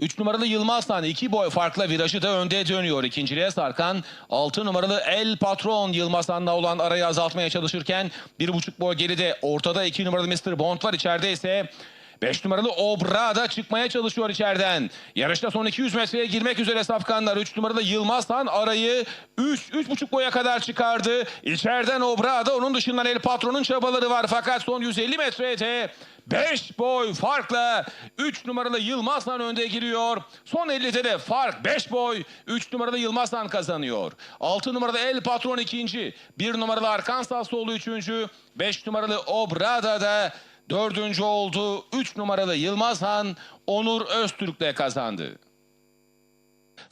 3 numaralı Yılmaz'dan 2 boy farkla virajı da önde dönüyor. İkinciliğe sarkan 6 numaralı El Patron Yılmaz'danla olan arayı azaltmaya çalışırken 1,5 boy geride. Ortada 2 numaralı Mr. Bond var. içeride ise 5 numaralı Obra da çıkmaya çalışıyor içeriden. Yarışta son 200 metreye girmek üzere safkanlar. 3 numaralı Yılmaz'dan arayı 3 3,5 boya kadar çıkardı. İçeriden Obra da onun dışından El Patron'un çabaları var. Fakat son 150 metrede 5 boy farkla 3 numaralı Yılmaz'dan önde giriyor. Son 50'de de fark 5 boy 3 numaralı Yılmaz'dan kazanıyor. 6 numaralı El Patron ikinci. 1 numaralı Arkansaslı üçüncü. 5 numaralı Obrada da dördüncü oldu. 3 numaralı Yılmazhan Onur Öztürk'le kazandı.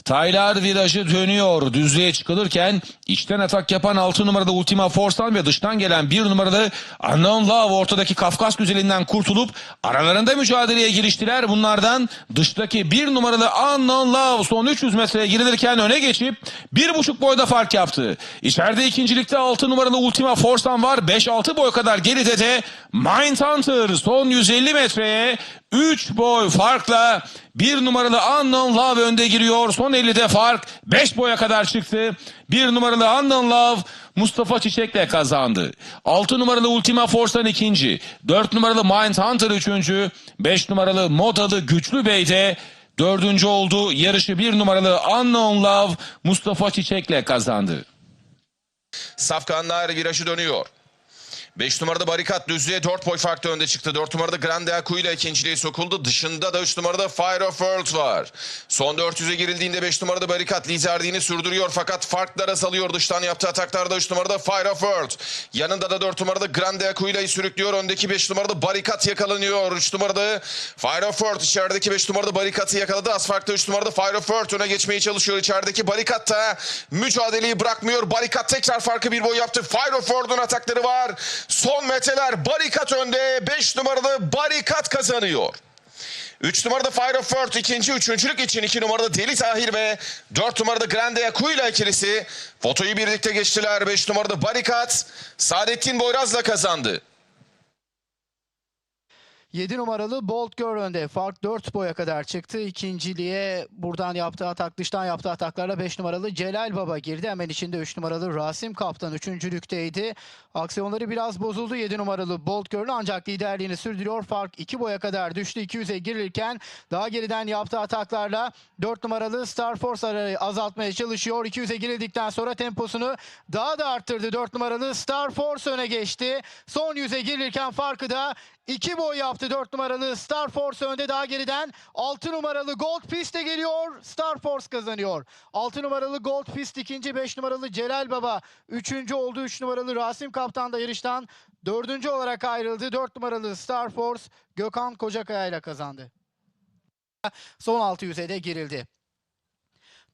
Taylar virajı dönüyor. Düzlüğe çıkılırken içten atak yapan 6 numaralı Ultima Force'dan ve dıştan gelen 1 numaralı Unknown Love ortadaki Kafkas güzelinden kurtulup aralarında mücadeleye giriştiler. Bunlardan dıştaki 1 numaralı Unknown Love son 300 metreye girilirken öne geçip 1,5 boyda fark yaptı. İçeride ikincilikte 6 numaralı Ultima Force'dan var. 5-6 boy kadar geride de Mindhunter son 150 metreye 3 boy farkla bir numaralı Unknown Love önde giriyor. Son 50'de fark 5 boya kadar çıktı. Bir numaralı Unknown Love Mustafa Çiçek'le kazandı. 6 numaralı Ultima Force'dan ikinci. 4 numaralı Mindhunter üçüncü. 5 numaralı Modalı Güçlü Bey de dördüncü oldu. Yarışı bir numaralı Unknown Love Mustafa Çiçek'le kazandı. Safkanlar virajı dönüyor. 5 numarada Barikat düzlüğe 4 boy farklı önde çıktı. 4 numarada Grande Aku ile ikinciliğe sokuldu. Dışında da 3 numarada Fire of Worlds var. Son 400'e girildiğinde 5 numarada Barikat liderliğini sürdürüyor fakat farklar azalıyor. Dıştan yaptığı ataklarda 3 numarada Fire of Worlds. Yanında da 4 numarada Grande Aku ile sürüklüyor. Öndeki 5 numarada Barikat yakalanıyor. 3 numarada Fire of Worlds içerideki 5 numarada Barikat'ı yakaladı. Az farklı 3 numarada Fire of Worlds öne geçmeye çalışıyor. İçerideki Barikat da mücadeleyi bırakmıyor. Barikat tekrar farkı bir boy yaptı. Fire of Worlds'un atakları var. Son metreler Barikat önde. 5 numaralı Barikat kazanıyor. 3 numarada Fire of World ikinci üçüncülük için 2 numarada Deli Tahir ve 4 numarada Grande Yaku ile ikilisi fotoyu birlikte geçtiler. 5 numarada Barikat Saadettin Boyraz'la kazandı. 7 numaralı Bolt Girl önde. Fark 4 boya kadar çıktı. İkinciliğe buradan yaptığı atak, dıştan yaptığı ataklarla 5 numaralı Celal Baba girdi. Hemen içinde 3 numaralı Rasim Kaptan üçüncülükteydi. Aksiyonları biraz bozuldu 7 numaralı Bolt Girl ancak liderliğini sürdürüyor. Fark 2 boya kadar düştü. 200'e girilirken daha geriden yaptığı ataklarla 4 numaralı Star Force arayı azaltmaya çalışıyor. 200'e girildikten sonra temposunu daha da arttırdı. 4 numaralı Star Force öne geçti. Son 100'e girilirken farkı da 2 boy yaptı 4 numaralı Star Force önde daha geriden 6 numaralı Gold Piste geliyor. Star Force kazanıyor. 6 numaralı Gold Pist ikinci 5 numaralı Celal Baba üçüncü oldu. 3 numaralı Rasim Kaptan da yarıştan dördüncü olarak ayrıldı. 4 numaralı Star Force Gökhan Kocakaya ile kazandı. Son 600'e de girildi.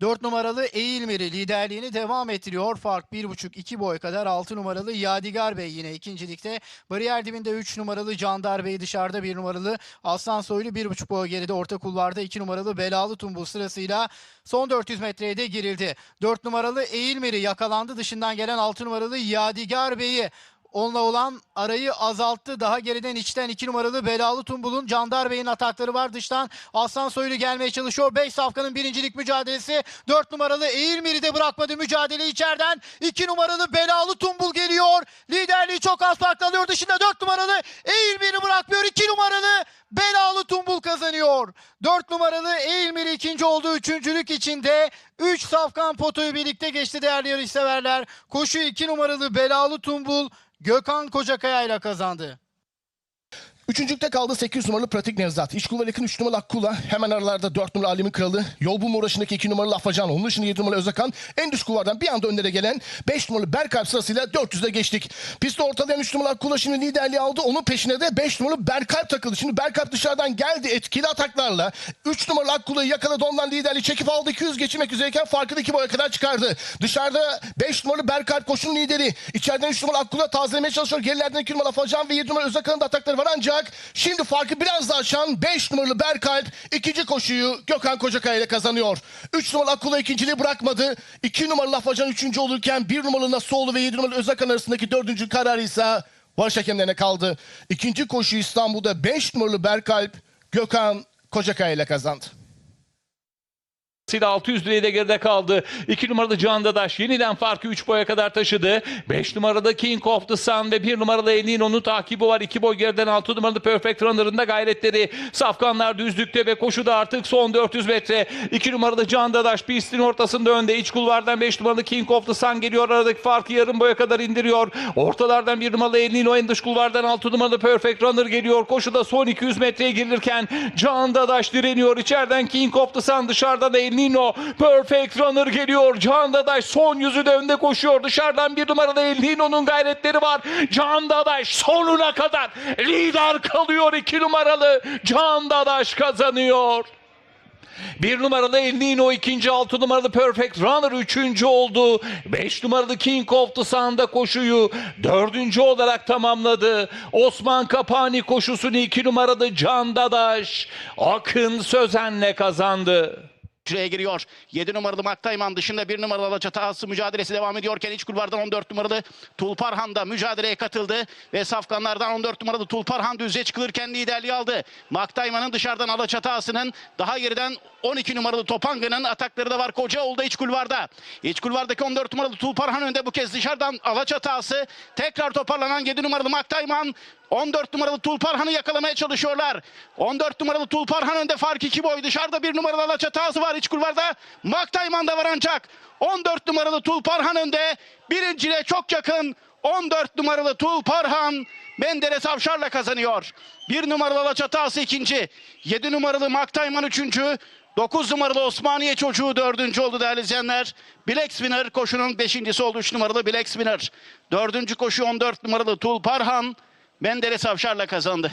4 numaralı Eğilmiri liderliğini devam ettiriyor. Fark 1.5-2 boy kadar 6 numaralı Yadigar Bey yine ikincilikte. Bariyer dibinde 3 numaralı Candar Bey dışarıda 1 numaralı Aslan Soylu 1.5 boy geride orta kulvarda 2 numaralı Belalı Tumbul sırasıyla son 400 metreye de girildi. 4 numaralı Eğilmiri yakalandı. Dışından gelen 6 numaralı Yadigar Bey'i Onunla olan arayı azalttı. Daha geriden içten 2 numaralı Belalı Tumbul'un Candar Bey'in atakları var. Dıştan Aslan Soylu gelmeye çalışıyor. 5 safkanın birincilik mücadelesi. 4 numaralı Eğilmir'i de bırakmadı mücadele içeriden. 2 numaralı Belalı Tumbul geliyor. Liderliği çok az farklı alıyor. Dışında 4 numaralı Eğilmir'i bırakmıyor. 2 numaralı Belalı Tumbul kazanıyor. 4 numaralı Eğilmir ikinci oldu. Üçüncülük içinde 3 safkan potoyu birlikte geçti değerli yarışseverler. Koşu 2 numaralı Belalı Tumbul Gökhan Kocakaya ile kazandı. Üçüncülükte kaldı 800 numaralı Pratik Nevzat. İşkullar yakın 3 numaralı Akkula. Hemen aralarda 4 numaralı Alimin Kralı. Yol bulma uğraşındaki 2 numaralı Afacan. Onun dışında 7 numaralı Özakan. En düşük kulvardan bir anda önlere gelen 5 numaralı Berkalp sırasıyla 400'de geçtik. Pisti ortalayan 3 numaralı Akkula şimdi liderliği aldı. Onun peşine de 5 numaralı Berkalp takıldı. Şimdi Berkalp dışarıdan geldi etkili ataklarla. 3 numaralı Akkula'yı yakaladı. Ondan liderliği çekip aldı. 200 geçirmek üzereyken farkı da 2 boya kadar çıkardı. Dışarıda 5 numaralı Berkalp koşunun lideri. İçeriden 3 numaralı Akkula tazelemeye çalışıyor. Gerilerden 2 numaralı Afacan ve 7 numaralı Özakan'ın da atakları var ancak şimdi farkı biraz daha açan 5 numaralı Berkalp ikinci koşuyu Gökhan Kocakaya ile kazanıyor. 3 numaralı Akula ikinciliği bırakmadı. 2 numaralı Afacan üçüncü olurken 1 numaralı Nasuoğlu ve 7 numaralı Özakan arasındaki dördüncü kararı ise varış hakemlerine kaldı. İkinci koşu İstanbul'da 5 numaralı Berkalp Gökhan Kocakaya ile kazandı. Sida 600 liraya da geride kaldı. 2 numaralı Can Dadaş yeniden farkı 3 boya kadar taşıdı. 5 numaralı King of the Sun ve 1 numaralı Elino'nun takibi var. 2 boy geriden 6 numaralı Perfect Runner'ın da gayretleri. Safkanlar düzlükte ve koşuda artık son 400 metre. 2 numaralı Can Dadaş pistin ortasında önde. İç kulvardan 5 numaralı King of the Sun geliyor. Aradaki farkı yarım boya kadar indiriyor. Ortalardan 1 numaralı Elino en dış kulvardan 6 numaralı Perfect Runner geliyor. Koşuda son 200 metreye girilirken Can Dadaş direniyor. İçeriden King of the Sun dışarıdan da El Nino. Perfect Runner geliyor. Can Dadaş son yüzü de önde koşuyor. Dışarıdan bir numaralı El Nino'nun gayretleri var. Can Dadaş sonuna kadar lider kalıyor. iki numaralı Can Dadaş kazanıyor. Bir numaralı El Nino ikinci, altı numaralı Perfect Runner üçüncü oldu. Beş numaralı King of the Sun'da koşuyu dördüncü olarak tamamladı. Osman Kapani koşusunu iki numaralı Can Dadaş Akın Sözen'le kazandı. Şuraya giriyor. 7 numaralı Maktayman dışında 1 numaralı Alaçatı Ağası mücadelesi devam ediyorken iç kulvardan 14 numaralı Tulparhan da mücadeleye katıldı. Ve safkanlardan 14 numaralı Tulparhan düzeye çıkılırken liderliği aldı. Maktayman'ın dışarıdan Alaçatı Ağası'nın daha geriden 12 numaralı Topanga'nın atakları da var. Kocaoğlu da iç kulvarda. İç kulvardaki 14 numaralı Tulparhan önde bu kez dışarıdan Alaçatı Ağası. Tekrar toparlanan 7 numaralı Maktayman 14 numaralı Tulparhan'ı yakalamaya çalışıyorlar. 14 numaralı Tulparhan önde fark 2 boy. Dışarıda 1 numaralı Alaçatı Ağası var iç kulvarda. Maktayman da var ancak. 14 numaralı Tulparhan önde. Birinciliğe çok yakın. 14 numaralı Tulparhan Menderes Avşar'la kazanıyor. 1 numaralı Alaçatı Ağası ikinci. 7 numaralı Maktayman üçüncü. 9 numaralı Osmaniye çocuğu dördüncü oldu değerli izleyenler. Black Spinner koşunun beşincisi oldu 3 numaralı Black Spinner. Dördüncü koşu 14 numaralı Tulparhan. Menderes Avşar'la kazandı.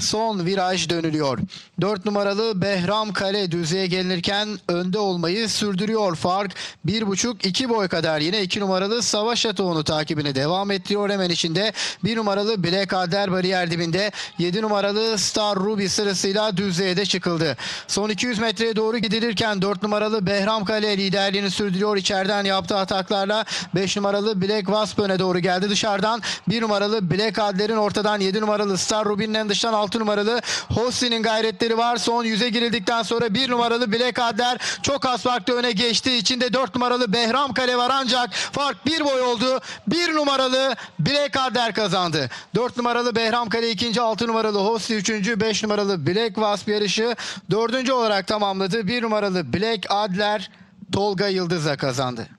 Son viraj dönülüyor. 4 numaralı Behram Kale düzeye gelinirken önde olmayı sürdürüyor. Fark 1,5-2 boy kadar. Yine 2 numaralı Savaş Atoğunu takibine devam ettiriyor. Hemen içinde 1 numaralı Black Adder bariyer dibinde. 7 numaralı Star Ruby sırasıyla düzeye de çıkıldı. Son 200 metreye doğru gidilirken 4 numaralı Behram Kale liderliğini sürdürüyor. İçeriden yaptığı ataklarla 5 numaralı Black Wasp öne doğru geldi. Dışarıdan 1 numaralı Black Adder'in ortadan 7 numaralı Star Ruby'nin dıştan 6 numaralı Hossi'nin gayretleri var. Son yüze girildikten sonra 1 numaralı Black Adder çok az farklı öne geçti. İçinde 4 numaralı Behram Kale var ancak fark 1 boy oldu. 1 numaralı Black Adder kazandı. 4 numaralı Behram Kale ikinci, 6 numaralı Hossi üçüncü, 5 numaralı Black Wasp yarışı dördüncü olarak tamamladı. 1 numaralı Black Adler Tolga Yıldız'a kazandı.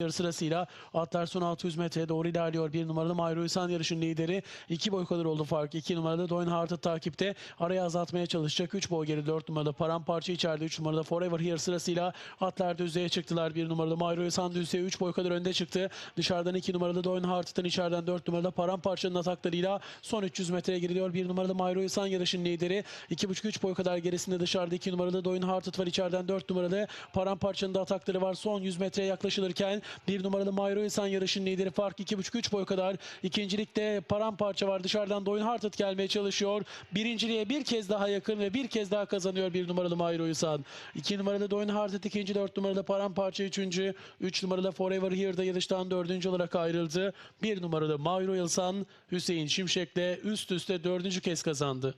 Yarı sırasıyla atlar son 600 metreye doğru ilerliyor. Bir numaralı Mayro Hüsan yarışın lideri. 2 boy kadar oldu fark. 2 numaralı Doyn Hart'ı takipte. Araya azaltmaya çalışacak. 3 boy geri 4 numaralı Paramparça içeride. 3 numaralı Forever Here sırasıyla atlar düzlüğe çıktılar. 1 numaralı Mayro Hüsan düzlüğe 3 boy kadar önde çıktı. Dışarıdan 2 numaralı Doyn Hart'tan içeriden 4 numaralı Paramparça'nın ataklarıyla son 300 metreye giriliyor. 1 numaralı Mayro Hüsan yarışın lideri. 2,5-3 boy kadar gerisinde dışarıda 2 numaralı Doyn Hart'ı var. içeriden 4 numaralı Paramparça'nın da atakları var. Son 100 metreye yaklaşılırken bir numaralı Mayro İnsan yarışın lideri fark 2,5-3 boy kadar. İkincilikte paramparça var. Dışarıdan Doyun Hartat gelmeye çalışıyor. Birinciliğe bir kez daha yakın ve bir kez daha kazanıyor bir numaralı Mayro İnsan. İki numaralı Doyun Hartat ikinci, dört numaralı paramparça üçüncü. Üç numaralı Forever Here'da yarıştan dördüncü olarak ayrıldı. Bir numaralı Mayro İnsan Hüseyin Şimşek'le üst üste dördüncü kez kazandı.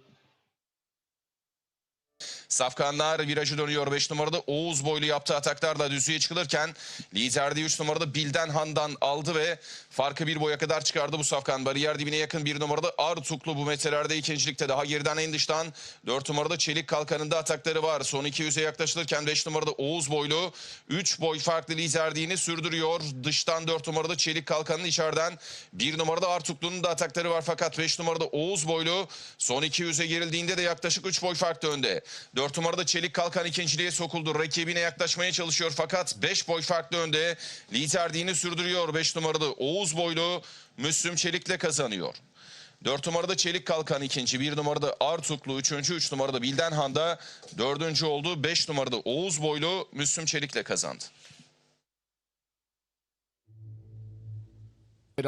Safkanlar virajı dönüyor 5 numarada Oğuz boylu yaptığı ataklarla düzlüğe çıkılırken liderde 3 numarada Bilden Han'dan aldı ve farkı bir boya kadar çıkardı bu Safkan. Bariyer dibine yakın bir numarada Artuklu bu metrelerde ikincilikte daha geriden en dıştan 4 numarada Çelik Kalkanı'nda atakları var. Son 200'e yaklaşılırken 5 numarada Oğuz boylu 3 boy farklı liderliğini sürdürüyor. Dıştan 4 numarada Çelik Kalkanı'nın içeriden 1 numarada Artuklu'nun da atakları var fakat 5 numarada Oğuz boylu son 200'e girildiğinde de yaklaşık 3 boy farklı önde. 4 numarada Çelik Kalkan ikinciliğe sokuldu. Rakibine yaklaşmaya çalışıyor fakat 5 boy farklı önde. Liderliğini sürdürüyor 5 numarada Oğuz boylu Müslüm Çelik'le kazanıyor. 4 numarada Çelik Kalkan ikinci, 1 numarada Artuklu üçüncü, 3 numarada Bildenhan'da dördüncü oldu. 5 numarada Oğuz boylu Müslüm Çelik'le kazandı.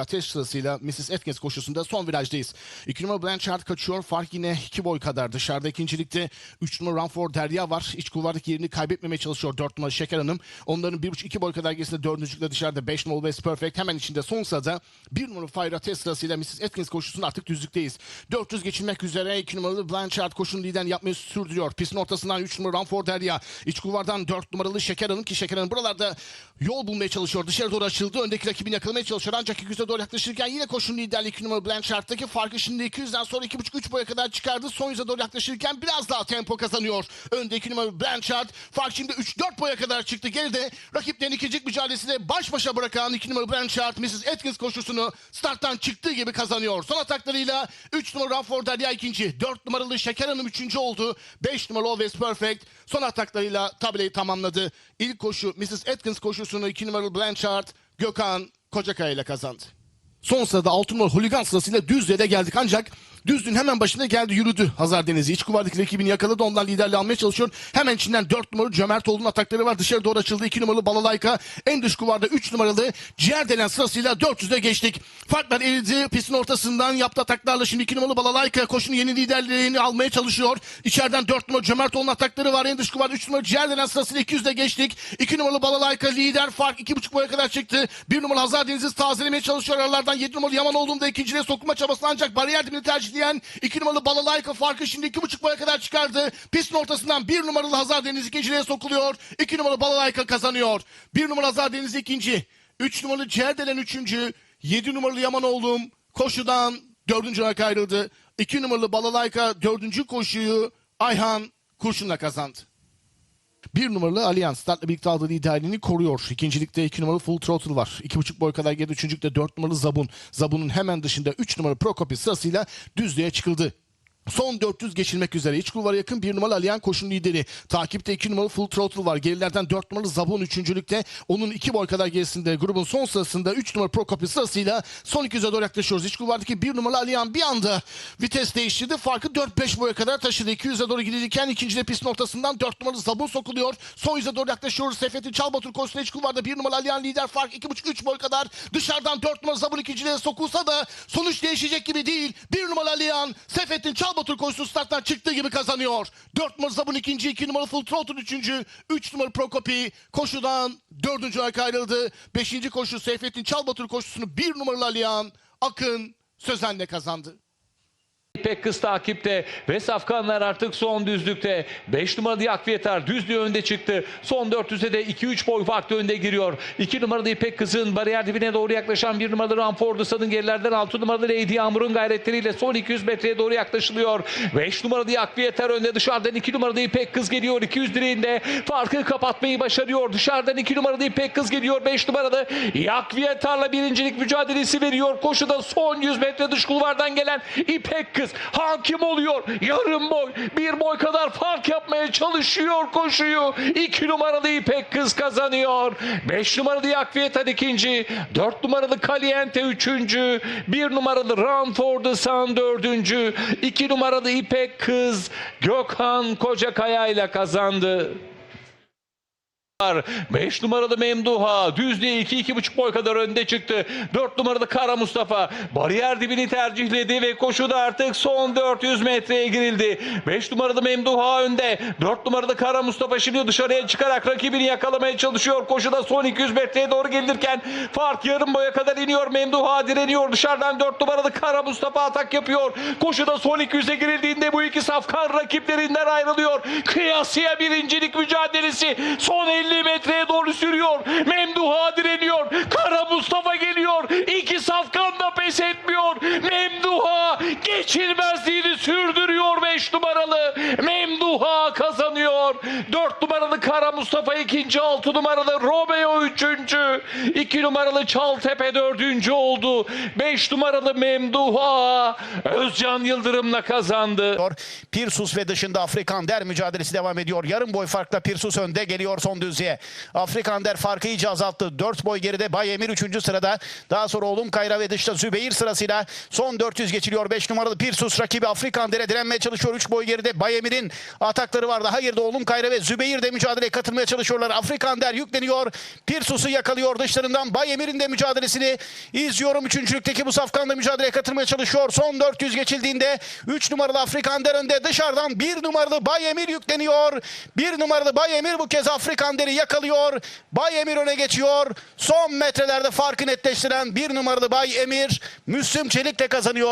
Ateş sırasıyla Mrs. Atkins koşusunda son virajdayız. 2 numara Blanchard kaçıyor. Fark yine 2 boy kadar. Dışarıda ikincilikte 3 numara Ranford Derya var. İç kulvardaki yerini kaybetmemeye çalışıyor 4 numara Şeker Hanım. Onların 1,5-2 boy kadar gerisinde 4. dışarıda 5 numara West Perfect. Hemen içinde son sırada 1 numara Fire Ateş sırasıyla Mrs. Atkins koşusunda artık düzlükteyiz. 400 geçilmek üzere 2 numaralı Blanchard koşunun lider yapmayı sürdürüyor. Pistin ortasından 3 numara Ranford Derya. İç kulvardan 4 numaralı Şeker Hanım ki Şeker Hanım buralarda yol bulmaya çalışıyor. Dışarı doğru açıldı. Öndeki rakibini yakalamaya çalışıyor. Ancak 200'e doğru yaklaşırken yine koşunun liderliği 2 numaralı Blanchard'daki farkı şimdi 200'den sonra 2.5-3 boya kadar çıkardı. Son yüze doğru yaklaşırken biraz daha tempo kazanıyor. Önde 2 numaralı Blanchard. Fark şimdi 3-4 boya kadar çıktı. Geride rakiplerini ikincilik mücadelesinde baş başa bırakan 2 numaralı Blanchard Mrs. Atkins koşusunu starttan çıktığı gibi kazanıyor. Son ataklarıyla 3 numaralı Rafford Derya ikinci. 4 numaralı Şeker Hanım üçüncü oldu. 5 numaralı Always Perfect son ataklarıyla tabelayı tamamladı. İlk koşu Mrs. Atkins koşusunu 2 numaralı Blanchard Gökhan Kocakaya ile kazandı. Son sırada 6 numaralı Holigan sırasıyla Düzce'de geldik ancak Düzlüğün hemen başına geldi yürüdü Hazar Deniz'i. İç kuvardaki rakibini yakaladı ondan liderliği almaya çalışıyor. Hemen içinden 4 numaralı Cömertoğlu'nun atakları var. Dışarı doğru açıldı 2 numaralı Balalayka. En dış kuvarda 3 numaralı Ciğer denen sırasıyla 400'e geçtik. Farklar eridi. Pistin ortasından yaptı ataklarla şimdi 2 numaralı Balalayka koşunun yeni liderliğini almaya çalışıyor. İçeriden 4 numaralı Cömertoğlu'nun atakları var. En dış kuvarda 3 numaralı Ciğer denen sırasıyla 200'de geçtik. 2 numaralı Balalayka lider fark 2.5 boya kadar çıktı. 1 numaralı Hazar Deniz'i tazelemeye çalışıyor. Aralardan 7 numaralı Yamanoğlu'nu da ikinciliğe sokulma çabasını ancak bariyer dibini tercihleyen 2 numaralı Balalayka farkı şimdi 2.5 boya kadar çıkardı. Pistin ortasından 1 numaralı Hazar Deniz ikinciliğe sokuluyor. 2 numaralı Balalayka kazanıyor. 1 numaralı Hazar Deniz ikinci. 3 numaralı Cerdelen üçüncü. 7 numaralı Yamanoğlu'm koşudan dördüncü olarak ayrıldı. 2 numaralı Balalayka dördüncü koşuyu Ayhan kurşunla kazandı. Bir numaralı Allianz startla birlikte aldığı liderliğini koruyor. İkincilikte iki numaralı Full Throttle var. İki buçuk boy kadar geride. Üçüncülükte dört numaralı Zabun. Zabun'un hemen dışında üç numaralı Prokopis sırasıyla düzlüğe çıkıldı. Son 400 geçilmek üzere. İç kulvara yakın bir numaralı Aliyan koşun lideri. Takipte 2 numaralı Full Throttle var. Gerilerden 4 numaralı Zabun üçüncülükte. Onun 2 boy kadar gerisinde. Grubun son sırasında 3 numaralı Prokopis sırasıyla son 200'e doğru yaklaşıyoruz. İç kulvardaki 1 numaralı Aliyan bir anda vites değiştirdi. Farkı 4-5 boya kadar taşıdı. 200'e doğru gidilirken ikinci pist noktasından 4 numaralı Zabun sokuluyor. Son yüze doğru yaklaşıyoruz. Seyfettin Çalbatur koşusunda iç kulvarda 1 numaralı Aliyan lider. Fark 2.5-3 boy kadar. Dışarıdan 4 numaralı Zabun ikinciliğe sokulsa da sonuç değişecek gibi değil. 1 numaralı Aliyan Seyfettin Çalbatur koşusu starttan çıktığı gibi kazanıyor. 4 numaralı Zabun ikinci, 2 numaralı Full Throttle üçüncü, 3 numaralı Prokopi koşudan dördüncü olarak ayrıldı. Beşinci koşu Seyfettin Çalbatur koşusunu 1 numaralı Aliyan Akın Sözen'le kazandı. İpek kız takipte ve safkanlar artık son düzlükte. 5 numaralı Yakviyetar düzlüğü önde çıktı. Son 400'e de 2-3 boy farklı önde giriyor. 2 numaralı İpek kızın bariyer dibine doğru yaklaşan 1 numaralı Ramford Sad'ın gerilerden 6 numaralı Lady Yağmur'un gayretleriyle son 200 metreye doğru yaklaşılıyor. 5 numaralı Yakviyetar önde dışarıdan 2 numaralı İpek kız geliyor. 200 direğinde farkı kapatmayı başarıyor. Dışarıdan 2 numaralı İpek kız geliyor. 5 numaralı Yakviyetar'la birincilik mücadelesi veriyor. Koşuda son 100 metre dış kulvardan gelen İpek kız hakim oluyor. Yarım boy, bir boy kadar fark yapmaya çalışıyor koşuyu. 2 numaralı İpek kız kazanıyor. 5 numaralı Yakviyetar ikinci. 4 numaralı Caliente üçüncü. 1 numaralı Ranford San dördüncü. 2 numaralı İpek kız Gökhan Kocakaya ile kazandı. 5 numaralı Memduha düzlüğe 2-2,5 boy kadar önde çıktı. 4 numaralı Kara Mustafa bariyer dibini tercihledi ve koşuda artık son 400 metreye girildi. 5 numaralı Memduha önde. 4 numaralı Kara Mustafa şimdi dışarıya çıkarak rakibini yakalamaya çalışıyor. Koşuda son 200 metreye doğru gelirken fark yarım boya kadar iniyor. Memduha direniyor. Dışarıdan 4 numaralı Kara Mustafa atak yapıyor. Koşuda son 200'e girildiğinde bu iki safkan rakiplerinden ayrılıyor. Kıyasıya birincilik mücadelesi son 50 metreye doğru sürüyor. Memduha direniyor. Kara Mustafa geliyor. İki safkan da pes etmiyor. Memduha geçilmezliğini sürdürüyor 5 numaralı. Memduha kazanıyor. 4 numaralı Kara Mustafa ikinci, 6 numaralı Romeo üçüncü. 2 numaralı Çaltepe dördüncü oldu. 5 numaralı Memduha Özcan Yıldırım'la kazandı. Pirsus ve dışında Afrikan Der mücadelesi devam ediyor. Yarım boy farkla Pirsus önde geliyor son düzlüğe. Afrikan Der farkı iyice azalttı. 4 boy geride Bay Emir 3. sırada. Daha sonra Oğlum Kayra ve dışta Zübeyir sırasıyla son 400 geçiliyor. 5 numaralı Pirsus rakibi Afrikan Der'e direnmeye çalışıyor. 3 boy geride Bay Emir'in atakları var. Daha geride Oğlum Kayra ve Zübeyir de mücadeleye katılmaya çalışıyorlar. Afrikan der yükleniyor. Pirsus'u yakalıyor dışlarından. Bay Emir'in de mücadelesini izliyorum. Üçüncülükteki bu safkanla mücadeleye katılmaya çalışıyor. Son 400 geçildiğinde 3 numaralı Afrikan der önde. Dışarıdan 1 numaralı Bay Emir yükleniyor. 1 numaralı Bay Emir bu kez Afrikan deri yakalıyor. Bay Emir öne geçiyor. Son metrelerde farkı netleştiren 1 numaralı Bay Emir Müslüm Çelik'le kazanıyor.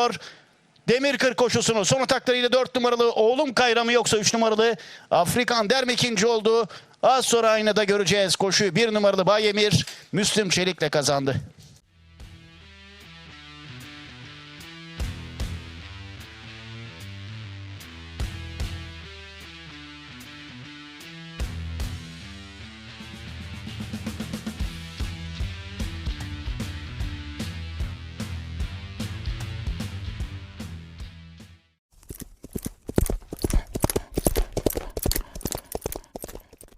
Demir kır koşusunu son ataklarıyla 4 numaralı oğlum Kayra mı yoksa 3 numaralı Afrikan der mi ikinci oldu. Az sonra aynada göreceğiz koşuyu 1 numaralı Bay Emir Müslüm Çelik'le kazandı.